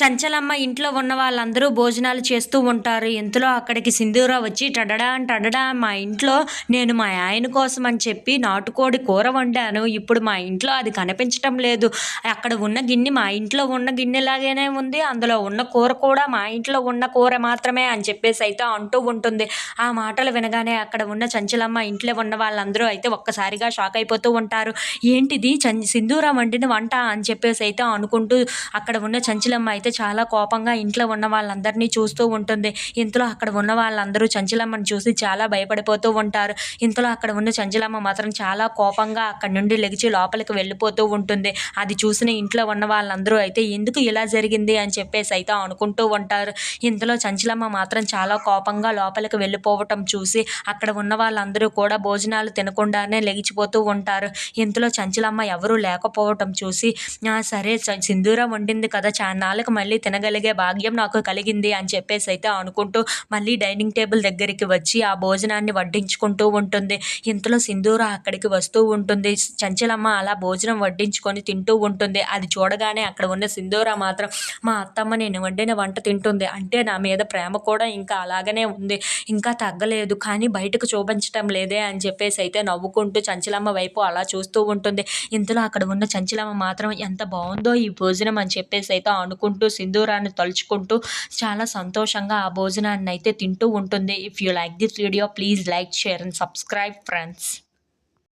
చంచలమ్మ ఇంట్లో ఉన్న వాళ్ళందరూ భోజనాలు చేస్తూ ఉంటారు. ఇంతలో అక్కడికి సింధూర వచ్చి టడడా టడడా మా ఇంట్లో నేను మా ఆయన కోసం అని చెప్పి నాటుకోడి కూర వండాను. ఇప్పుడు మా ఇంట్లో అది కనిపించటం లేదు. అక్కడ ఉన్న గిన్నె మా ఇంట్లో ఉన్న గిన్నెలాగానే ఉంది. అందులో ఉన్న కూర కూడా మా ఇంట్లో ఉన్న కూర మాత్రమే అని చెప్పేసి అయితే అంటూ ఉంటుంది. ఆ మాటలు వినగానే అక్కడ ఉన్న చంచలమ్మ ఇంట్లో ఉన్న వాళ్ళందరూ అయితే ఒక్కసారిగా షాక్ అయిపోతూ ఉంటారు. ఏంటిది? చం సింధూర వండిన వంట? అని చెప్పేసి అయితే అనుకుంటూ అక్కడ ఉన్న చంచలమ్మ అయితే చాలా కోపంగా ఇంట్లో ఉన్న వాళ్ళందరినీ చూస్తూ ఉంటుంది. ఇంతలో అక్కడ ఉన్న వాళ్ళందరూ చంచలమ్మని చూసి చాలా భయపడిపోతూ ఉంటారు. ఇంతలో అక్కడ ఉన్న చంచలమ్మ మాత్రం చాలా కోపంగా అక్కడ నుండి లెగిచి లోపలికి వెళ్ళిపోతూ ఉంటుంది. అది చూసిన ఇంట్లో ఉన్న వాళ్ళందరూ అయితే ఎందుకు ఇలా జరిగింది అని చెప్పేసి అయితే అనుకుంటూ ఉంటారు. ఇంతలో చంచలమ్మ మాత్రం చాలా కోపంగా లోపలికి వెళ్ళిపోవటం చూసి అక్కడ ఉన్న వాళ్ళందరూ కూడా భోజనాలు తినకుండానే లెగిచిపోతూ ఉంటారు. ఇంతలో చంచలమ్మ ఎవరూ లేకపోవటం చూసి సరే చ- వండింది కదా చాన్నాళ్ళకి మళ్ళీ తినగలిగే భాగ్యం నాకు కలిగింది అని చెప్పేసి అయితే అనుకుంటూ మళ్ళీ డైనింగ్ టేబుల్ దగ్గరికి వచ్చి ఆ భోజనాన్ని వడ్డించుకుంటూ ఉంటుంది. ఇంతలో సింధూర అక్కడికి వస్తూ ఉంటుంది. చంచలమ్మ అలా భోజనం వడ్డించుకొని తింటూ ఉంటుంది. అది చూడగానే అక్కడ ఉన్న సింధూర మాత్రం మా అత్తమ్మ నేను వండిన వంట తింటుంది. అంటే నా మీద ప్రేమ కూడా ఇంకా అలాగనే ఉంది. ఇంకా తగ్గలేదు. కానీ బయటకు చూపించటం లేదే అని చెప్పేసి అయితే నవ్వుకుంటూ చంచలమ్మ వైపు అలా చూస్తూ ఉంటుంది. ఇంతలో అక్కడ ఉన్న చంచలమ్మ మాత్రం ఎంత బాగుందో ఈ భోజనం అని చెప్పేసి అయితే అనుకుంటూ సింధూరాన్ని తలుచుకుంటూ చాలా సంతోషంగా ఆ భోజనాన్ని అయితే తింటూ ఉంటుంది. If you like this video please like share and subscribe friends